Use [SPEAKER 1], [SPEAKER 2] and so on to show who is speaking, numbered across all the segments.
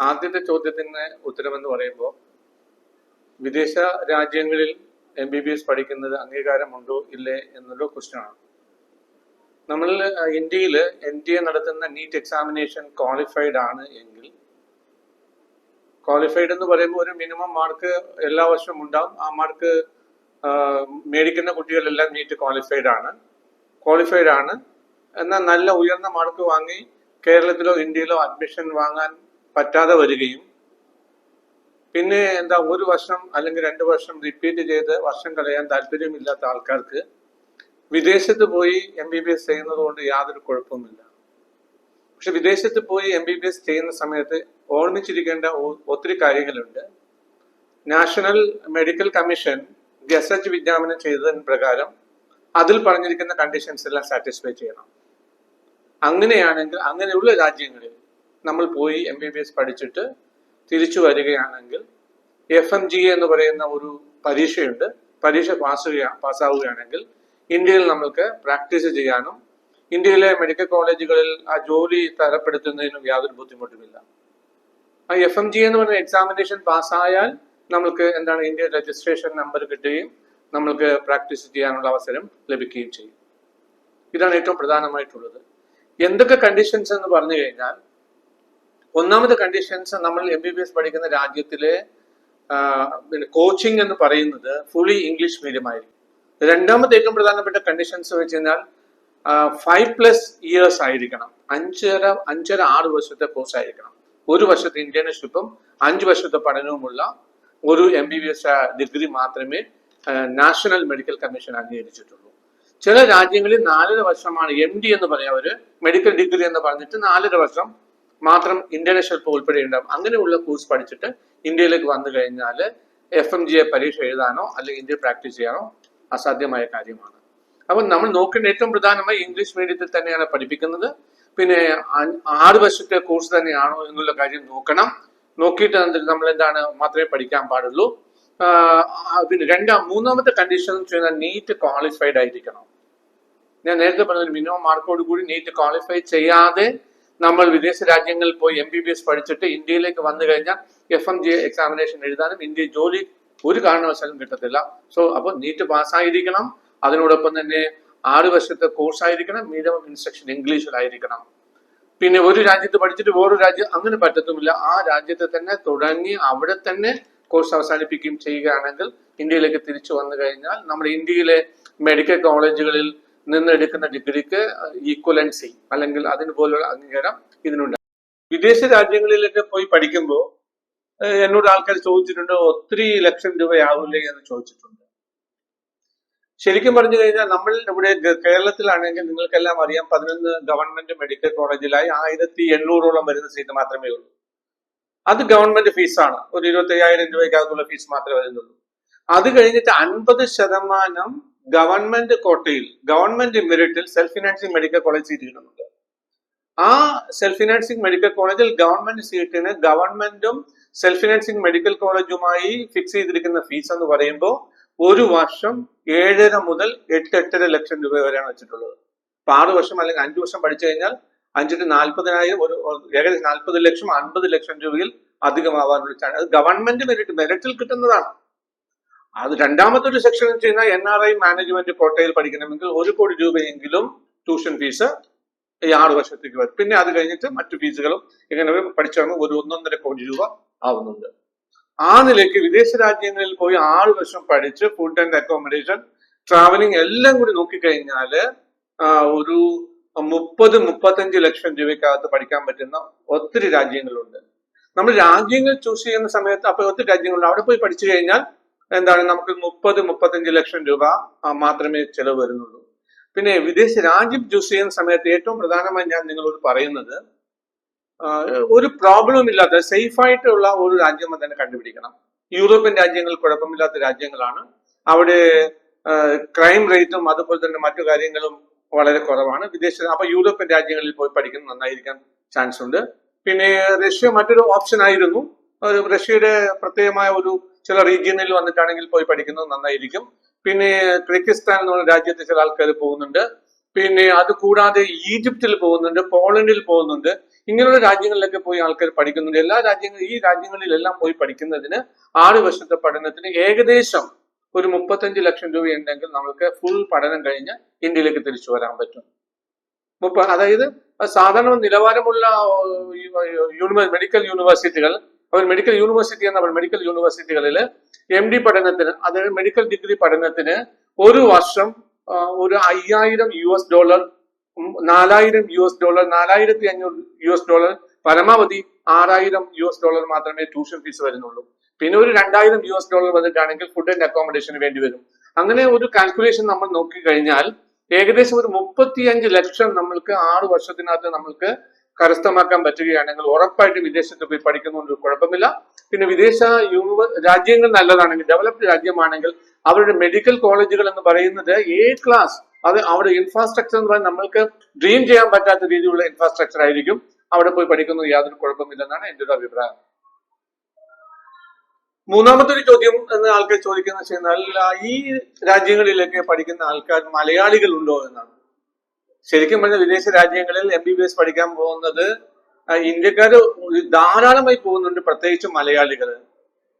[SPEAKER 1] ആദ്യത്തെ ചോദ്യത്തിന് ഉത്തരമെന്ന് പറയുമ്പോൾ വിദേശ രാജ്യങ്ങളിൽ എം ബി ബി എസ് പഠിക്കുന്നത് അംഗീകാരമുണ്ടോ ഇല്ലേ എന്നുള്ള ക്വസ്റ്റ്യനാണ് നമ്മൾ ഇന്ത്യയിൽ എൻ ഡി എ നടത്തുന്ന നീറ്റ് എക്സാമിനേഷൻ ക്വാളിഫൈഡ് ആണ് എങ്കിൽ ക്വാളിഫൈഡ് എന്ന് പറയുമ്പോൾ ഒരു മിനിമം മാർക്ക് എല്ലാ വർഷവും ഉണ്ടാവും. ആ മാർക്ക് മേടിക്കുന്ന കുട്ടികളെല്ലാം നീറ്റ് ക്വാളിഫൈഡ് ആണ്. ക്വാളിഫൈഡ് ആണ്. എന്നാൽ നല്ല ഉയർന്ന മാർക്ക് വാങ്ങി കേരളത്തിലോ ഇന്ത്യയിലോ അഡ്മിഷൻ വാങ്ങാൻ പറ്റാതെ വരികയും പിന്നെ എന്താ ഒരു വർഷം അല്ലെങ്കിൽ രണ്ട് വർഷം റിപ്പീറ്റ് ചെയ്ത് വർഷം കളയാൻ താല്പര്യമില്ലാത്ത ആൾക്കാർക്ക് വിദേശത്ത് പോയി എം ബി ബി എസ് ചെയ്യുന്നത് കൊണ്ട് യാതൊരു കുഴപ്പവുമില്ല. പക്ഷെ വിദേശത്ത് പോയി എം ബി ബി എസ് ചെയ്യുന്ന സമയത്ത് ഓർമ്മിച്ചിരിക്കേണ്ട ഒത്തിരി കാര്യങ്ങളുണ്ട്. നാഷണൽ മെഡിക്കൽ കമ്മീഷൻ ഗസറ്റ് വിജ്ഞാപനം ചെയ്തതിന് പ്രകാരം അതിൽ പറഞ്ഞിരിക്കുന്ന കണ്ടീഷൻസ് എല്ലാം സാറ്റിസ്ഫൈ ചെയ്യണം. അങ്ങനെയാണെങ്കിൽ അങ്ങനെയുള്ള രാജ്യങ്ങളിൽ നമ്മൾ പോയി എം ബി ബി എസ് പഠിച്ചിട്ട് തിരിച്ചു വരികയാണെങ്കിൽ എഫ് എം ജി എന്ന് പറയുന്ന ഒരു പരീക്ഷയുണ്ട്. പരീക്ഷ പാസ് പാസ്സാവുകയാണെങ്കിൽ ഇന്ത്യയിൽ നമ്മൾക്ക് പ്രാക്ടീസ് ചെയ്യാനും ഇന്ത്യയിലെ മെഡിക്കൽ കോളേജുകളിൽ ആ ജോലി തരപ്പെടുത്തുന്നതിനും യാതൊരു ബുദ്ധിമുട്ടുമില്ല. ആ എഫ് എം ജി എന്ന് പറയുന്ന എക്സാമിനേഷൻ പാസ്സായാൽ നമ്മൾക്ക് എന്താണ് ഇന്ത്യ രജിസ്ട്രേഷൻ നമ്പർ കിട്ടുകയും നമ്മൾക്ക് പ്രാക്ടീസ് ചെയ്യാനുള്ള അവസരം ലഭിക്കുകയും ചെയ്യും. ഇതാണ് ഏറ്റവും പ്രധാനമായിട്ടുള്ളത്. എന്തൊക്കെ കണ്ടീഷൻസ് എന്ന് പറഞ്ഞു കഴിഞ്ഞാൽ ഒന്നാമത്തെ കണ്ടീഷൻസ് നമ്മൾ എം ബി ബി എസ് പഠിക്കുന്ന രാജ്യത്തിലെ പിന്നെ കോച്ചിങ് എന്ന് പറയുന്നത് ഫുള്ളി ഇംഗ്ലീഷ് മീഡിയം ആയിരിക്കും. രണ്ടാമത്തെ ഏറ്റവും പ്രധാനപ്പെട്ട കണ്ടീഷൻസ് വെച്ച് കഴിഞ്ഞാൽ ഫൈവ് പ്ലസ് ഇയേഴ്സ് ആയിരിക്കണം. അഞ്ചര അഞ്ചര ആറ് വർഷത്തെ കോഴ്സ് ആയിരിക്കണം. ഒരു വർഷത്തെ ഇന്റേൺഷിപ്പും അഞ്ച് വർഷത്തെ പഠനവുമുള്ള ഒരു M B B S degree മാത്രമേ നാഷണൽ മെഡിക്കൽ കമ്മീഷൻ അംഗീകരിച്ചിട്ടുള്ളൂ. ചില രാജ്യങ്ങളിൽ നാലര വർഷമാണ് എം ഡി എന്ന് പറയാം ഒരു മെഡിക്കൽ ഡിഗ്രി എന്ന് പറഞ്ഞിട്ട് നാലര വർഷം മാത്രം ഇന്റർനാഷണൽ ഉൾപ്പെടെ ഉണ്ടാവും. അങ്ങനെയുള്ള കോഴ്സ് പഠിച്ചിട്ട് ഇന്ത്യയിലേക്ക് വന്നു കഴിഞ്ഞാൽ എഫ് എം ജി എ പരീക്ഷ എഴുതാനോ അല്ലെങ്കിൽ ഇന്ത്യയിൽ പ്രാക്ടീസ് ചെയ്യാനോ അസാധ്യമായ കാര്യമാണ്. അപ്പം നമ്മൾ നോക്കേണ്ട ഏറ്റവും പ്രധാനമായി ഇംഗ്ലീഷ് മീഡിയത്തിൽ തന്നെയാണ് പഠിപ്പിക്കുന്നത്. പിന്നെ ആറ് വർഷത്തെ കോഴ്സ് തന്നെയാണോ എന്നുള്ള കാര്യം നോക്കണം. നോക്കിയിട്ട് നമ്മൾ എന്താണ് മാത്രമേ പഠിക്കാൻ പാടുള്ളൂ. പിന്നെ രണ്ടാം മൂന്നാമത്തെ കണ്ടീഷൻ എന്ന് വെച്ചാൽ നീറ്റ് ക്വാളിഫൈഡ് ആയിരിക്കണം. ഞാൻ നേരത്തെ പറഞ്ഞ മിനിമം മാർക്കോട് കൂടി നീറ്റ് ക്വാളിഫൈ ചെയ്യാതെ നമ്മൾ വിദേശ രാജ്യങ്ങളിൽ പോയി എം ബി ബി എസ് പഠിച്ചിട്ട് ഇന്ത്യയിലേക്ക് വന്നു കഴിഞ്ഞാൽ എഫ് എം ജി എക്സാമിനേഷൻ എഴുതാനും ഇന്ത്യ ജോലി ഒരു കാരണവശാലും കിട്ടത്തില്ല. സോ അപ്പോൾ നീറ്റ് പാസ്സായിരിക്കണം. അതിനോടൊപ്പം തന്നെ ആറ് വർഷത്തെ കോഴ്സ് ആയിരിക്കണം മിനിമം ഇൻസ്ട്രക്ഷൻ ഇംഗ്ലീഷിലായിരിക്കണം. പിന്നെ ഒരു രാജ്യത്ത് പഠിച്ചിട്ട് വേറൊരു രാജ്യം അങ്ങനെ പറ്റത്തുമില്ല. ആ രാജ്യത്തെ തന്നെ തുടങ്ങി അവിടെ തന്നെ കോഴ്സ് അവസാനിപ്പിക്കുകയും ചെയ്യുകയാണെങ്കിൽ ഇന്ത്യയിലേക്ക് തിരിച്ചു വന്നു കഴിഞ്ഞാൽ നമ്മുടെ ഇന്ത്യയിലെ മെഡിക്കൽ കോളേജുകളിൽ നിന്ന് എടുക്കുന്ന ഡിഗ്രിക്ക് ഈക്വലൻസി അല്ലെങ്കിൽ അതിനുപോലുള്ള അംഗീകാരം ഇതിനുണ്ട് വിദേശ രാജ്യങ്ങളിലൊക്കെ പോയി പഠിക്കുമ്പോൾ എന്നോട് ആൾക്കാർ ചോദിച്ചിട്ടുണ്ട് ഒത്തിരി ലക്ഷം രൂപയാവില്ലേ എന്ന് ചോദിച്ചിട്ടുണ്ട്. ശരിക്കും പറഞ്ഞു കഴിഞ്ഞാൽ നമ്മൾ ഇവിടെ കേരളത്തിലാണെങ്കിൽ നിങ്ങൾക്കെല്ലാം അറിയാം പതിനൊന്ന് ഗവൺമെന്റ് മെഡിക്കൽ കോളേജിലായി ആയിരത്തി എണ്ണൂറോളം വരുന്ന സീറ്റ് മാത്രമേ ഉള്ളൂ. അത് ഗവൺമെന്റ് ഫീസാണ് ഒരു ഇരുപത്തി അയ്യായിരം രൂപയ്ക്കകത്തുള്ള ഫീസ് മാത്രമേ വരുന്നുള്ളൂ. അത് കഴിഞ്ഞിട്ട് അൻപത് ശതമാനം ഗവൺമെന്റ് കോട്ടയിൽ government മെറിറ്റിൽ self financing medical college seat കിട്ടുന്നുണ്ട് ആ സെൽഫ് ഫിനാൻസിങ് മെഡിക്കൽ കോളേജിൽ ഗവൺമെന്റ് സീറ്റിന് ഗവൺമെന്റും സെൽഫ് ഫിനാൻസിങ് മെഡിക്കൽ കോളേജുമായി ഫിക്സ് ചെയ്തിരിക്കുന്ന ഫീസ് എന്ന് പറയുമ്പോൾ ഒരു വർഷം ഏഴര മുതൽ എട്ട് എട്ടര ലക്ഷം രൂപ വരെയാണ് വെച്ചിട്ടുള്ളത്. അപ്പൊ ആറ് വർഷം അല്ലെങ്കിൽ അഞ്ചു വർഷം പഠിച്ചു കഴിഞ്ഞാൽ അഞ്ചിട്ട് നാൽപ്പതിനായിരം ഒരു ഏകദേശം നാൽപ്പത് ലക്ഷം അൻപത് ലക്ഷം രൂപയിൽ അധികമാവാനുള്ള ചാൻസ് ഗവൺമെന്റ് മെറിറ്റ് മെറിറ്റിൽ കിട്ടുന്നതാണ്. അത് രണ്ടാമത്തെ ഒരു സെക്ഷൻ എന്ന് ചെയ്യുന്ന എൻ ആർ ഐ മാനേജ്മെന്റ് കോട്ടയിൽ പഠിക്കണമെങ്കിൽ ഒരു കോടി രൂപയെങ്കിലും ട്യൂഷൻ ഫീസ് ഈ ആറ് വർഷത്തേക്ക് വരും. പിന്നെ അത് കഴിഞ്ഞിട്ട് മറ്റു ഫീസുകളും ഇങ്ങനെ പഠിച്ചാണ് ഒരു ഒന്നൊന്നര കോടി രൂപ ആവുന്നുണ്ട്. ആ നിലയ്ക്ക് വിദേശ രാജ്യങ്ങളിൽ പോയി ആറ് വർഷം പഠിച്ച് ഫുഡ് ആൻഡ് അക്കോമഡേഷൻ ട്രാവലിംഗ് എല്ലാം കൂടി നോക്കിക്കഴിഞ്ഞാൽ ഒരു മുപ്പത് മുപ്പത്തഞ്ച് ലക്ഷം രൂപയ്ക്കകത്ത് പഠിക്കാൻ പറ്റുന്ന ഒത്തിരി രാജ്യങ്ങളുണ്ട്. നമ്മൾ രാജ്യങ്ങൾ ചൂസ് ചെയ്യുന്ന സമയത്ത് അപ്പൊ ഒത്തിരി രാജ്യങ്ങളുണ്ട്. അവിടെ പോയി പഠിച്ചു കഴിഞ്ഞാൽ എന്താണ് നമുക്ക് മുപ്പത് മുപ്പത്തഞ്ച് ലക്ഷം രൂപ മാത്രമേ ചെലവ് വരുന്നുള്ളൂ. പിന്നെ വിദേശ രാജ്യം ചൂസ് ചെയ്യുന്ന സമയത്ത് ഏറ്റവും പ്രധാനമായി ഞാൻ നിങ്ങളോട് പറയുന്നത് ഒരു പ്രോബ്ലം ഇല്ലാത്ത സേഫായിട്ടുള്ള ഒരു രാജ്യം തന്നെ കണ്ടുപിടിക്കണം. യൂറോപ്യൻ രാജ്യങ്ങൾ കുഴപ്പമില്ലാത്ത രാജ്യങ്ങളാണ്. അവിടെ ക്രൈം റേറ്റും അതുപോലെ തന്നെ മറ്റു കാര്യങ്ങളും വളരെ കുറവാണ്. വിദേശ അപ്പൊ യൂറോപ്യൻ രാജ്യങ്ങളിൽ പോയി പഠിക്കുന്നത് നന്നായിരിക്കാൻ ചാൻസ് ഉണ്ട്. പിന്നെ റഷ്യ മറ്റൊരു ഓപ്ഷൻ ആയിരുന്നു. റഷ്യയുടെ പ്രത്യേകമായ ഒരു ചില റീജിയനിൽ വന്നിട്ടാണെങ്കിൽ പോയി പഠിക്കുന്നത് നന്നായിരിക്കും. പിന്നെ കിർഗിസ്ഥാൻ എന്ന് പറഞ്ഞ രാജ്യത്ത് ചില ആൾക്കാർ പോകുന്നുണ്ട്. പിന്നെ അത് കൂടാതെ ഈജിപ്തിൽ പോകുന്നുണ്ട് പോളണ്ടിൽ പോകുന്നുണ്ട്. ഇങ്ങനെയുള്ള രാജ്യങ്ങളിലൊക്കെ പോയി ആൾക്കാർ പഠിക്കുന്നുണ്ട്. എല്ലാ രാജ്യങ്ങളും ഈ രാജ്യങ്ങളിലെല്ലാം പോയി പഠിക്കുന്നതിന് ആറ് വർഷത്തെ പഠനത്തിന് ഏകദേശം ഒരു മുപ്പത്തഞ്ച് ലക്ഷം രൂപ ഉണ്ടെങ്കിൽ നമുക്ക് ഫുൾ പഠനം കഴിഞ്ഞ് ഇന്ത്യയിലേക്ക് തിരിച്ചു വരാൻ പറ്റും. മുപ്പ അതായത് സാധാരണ നിലവാരമുള്ള മെഡിക്കൽ യൂണിവേഴ്സിറ്റികൾ അവർ മെഡിക്കൽ യൂണിവേഴ്സിറ്റി എന്ന മെഡിക്കൽ യൂണിവേഴ്സിറ്റികളിൽ എം ഡി പഠനത്തിന് അതായത് മെഡിക്കൽ ഡിഗ്രി പഠനത്തിന് ഒരു വർഷം ഒരു അയ്യായിരം യു എസ് ഡോളർ നാലായിരം യു എസ് ഡോളർ നാലായിരത്തി അഞ്ഞൂറ് യു എസ് ഡോളർ പരമാവധി ആറായിരം യു എസ് ഡോളർ മാത്രമേ ട്യൂഷൻ ഫീസ് വരുന്നുള്ളൂ. പിന്നെ ഒരു രണ്ടായിരം യു എസ് ഡോളർ വന്നിട്ടാണെങ്കിൽ ഫുഡ് ആൻഡ് അക്കോമഡേഷന് വേണ്ടി വരും. അങ്ങനെ ഒരു കാൽക്കുലേഷൻ നമ്മൾ നോക്കി കഴിഞ്ഞാൽ ഏകദേശം ഒരു മുപ്പത്തിയഞ്ച് ലക്ഷം നമ്മൾക്ക് ആറ് വർഷത്തിനകത്ത് നമ്മൾക്ക് കരസ്ഥമാക്കാൻ പറ്റുകയാണെങ്കിൽ ഉറപ്പായിട്ട് വിദേശത്ത് പോയി പഠിക്കുന്നതുകൊണ്ട് കുഴപ്പമില്ല. പിന്നെ വിദേശ യൂണിവ രാജ്യങ്ങൾ നല്ലതാണെങ്കിൽ ഡെവലപ്ഡ് രാജ്യമാണെങ്കിൽ അവരുടെ മെഡിക്കൽ കോളേജുകൾ എന്ന് പറയുന്നത് എ ക്ലാസ് അത് അവിടെ ഇൻഫ്രാസ്ട്രക്ചർ എന്ന് പറയുന്നത് നമ്മൾക്ക് ഡ്രീം ചെയ്യാൻ പറ്റാത്ത രീതിയിലുള്ള ഇൻഫ്രാസ്ട്രക്ചർ ആയിരിക്കും. അവിടെ പോയി പഠിക്കുന്നത് യാതൊരു കുഴപ്പമില്ലെന്നാണ് എന്റെ ഒരു അഭിപ്രായം. മൂന്നാമത്തെ ഒരു ചോദ്യം എന്ന് ആൾക്കാർ ചോദിക്കുന്നത് വെച്ചാൽ ഈ രാജ്യങ്ങളിലൊക്കെ പഠിക്കുന്ന ആൾക്കാർ മലയാളികൾ ഉണ്ടോ എന്നാണ്. ശരിക്കും പറഞ്ഞ വിദേശ രാജ്യങ്ങളിൽ എം ബി ബി എസ് പഠിക്കാൻ പോകുന്നത് ഇന്ത്യക്കാർ ധാരാളമായി പോകുന്നുണ്ട് പ്രത്യേകിച്ച് മലയാളികൾ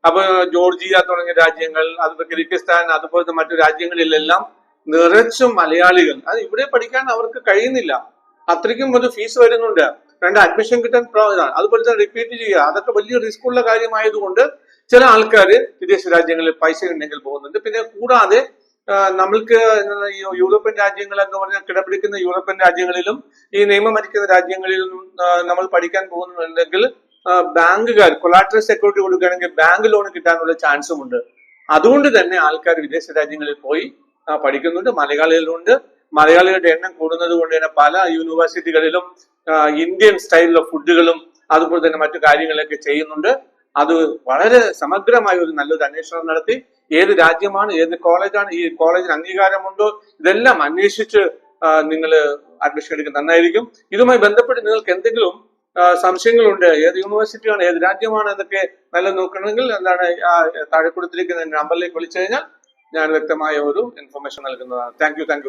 [SPEAKER 1] അപ്പൊ ജോർജിയ തുടങ്ങിയ രാജ്യങ്ങൾ അതുപോലെ കിർഗിസ്ഥാൻ അതുപോലത്തെ മറ്റു രാജ്യങ്ങളിലെല്ലാം നിറച്ച് മലയാളികൾ. അത് ഇവിടെ പഠിക്കാൻ അവർക്ക് കഴിയുന്നില്ല. അത്രയ്ക്കും ഒരു ഫീസ് വരുന്നുണ്ട്. രണ്ട് അഡ്മിഷൻ കിട്ടാൻ ഇതാണ്. അതുപോലെ തന്നെ റിപ്പീറ്റ് ചെയ്യുക. അതൊക്കെ വലിയ റിസ്ക് ഉള്ള കാര്യമായതുകൊണ്ട് ചില ആൾക്കാർ വിദേശ രാജ്യങ്ങളിൽ പൈസ ഉണ്ടെങ്കിൽ പോകുന്നുണ്ട്. പിന്നെ കൂടാതെ നമ്മൾക്ക് യൂറോപ്യൻ രാജ്യങ്ങൾ എന്ന് പറഞ്ഞാൽ കിടപിടിക്കുന്ന യൂറോപ്യൻ രാജ്യങ്ങളിലും ഈ നിയമം മരിക്കുന്ന രാജ്യങ്ങളിലും നമ്മൾ പഠിക്കാൻ പോകുന്നുണ്ടെങ്കിൽ ബാങ്കുകാർ കൊളാട്രൽ സെക്യൂരിറ്റി കൊടുക്കുകയാണെങ്കിൽ ബാങ്ക് ലോൺ കിട്ടാനുള്ള ചാൻസും ഉണ്ട്. അതുകൊണ്ട് തന്നെ ആൾക്കാർ വിദേശ രാജ്യങ്ങളിൽ പോയി പഠിക്കുന്നുണ്ട്. മലയാളികളുണ്ട്. മലയാളികളുടെ എണ്ണം കൂടുന്നത് കൊണ്ട് തന്നെ പല യൂണിവേഴ്സിറ്റികളിലും ഇന്ത്യൻ സ്റ്റൈലിലുള്ള ഫുഡുകളും അതുപോലെ തന്നെ മറ്റു കാര്യങ്ങളൊക്കെ ചെയ്യുന്നുണ്ട്. അത് വളരെ സമഗ്രമായ ഒരു നല്ലൊരു അന്വേഷണം നടത്തി. ഏത് രാജ്യമാണ് ഏത് കോളേജാണ് ഈ കോളേജിന് അംഗീകാരമുണ്ടോ? ഇതെല്ലാം അന്വേഷിച്ച് നിങ്ങൾ അഡ്മിഷൻ എടുക്കുന്നത് നന്നായിരിക്കും. ഇതുമായി ബന്ധപ്പെട്ട് നിങ്ങൾക്ക് എന്തെങ്കിലും സംശയങ്ങളുണ്ട്? ഏത് യൂണിവേഴ്സിറ്റിയാണ് ഏത് രാജ്യമാണ് എന്നൊക്കെ നല്ല നോക്കണമെങ്കിൽ എന്താണ് താഴെ കൊടുത്തിരിക്കുന്ന നമ്പറിലേക്ക് വിളിച്ചു കഴിഞ്ഞാൽ ഞാൻ വ്യക്തമായ ഒരു ഇൻഫർമേഷൻ നൽകുന്നതാണ്. Thank you thank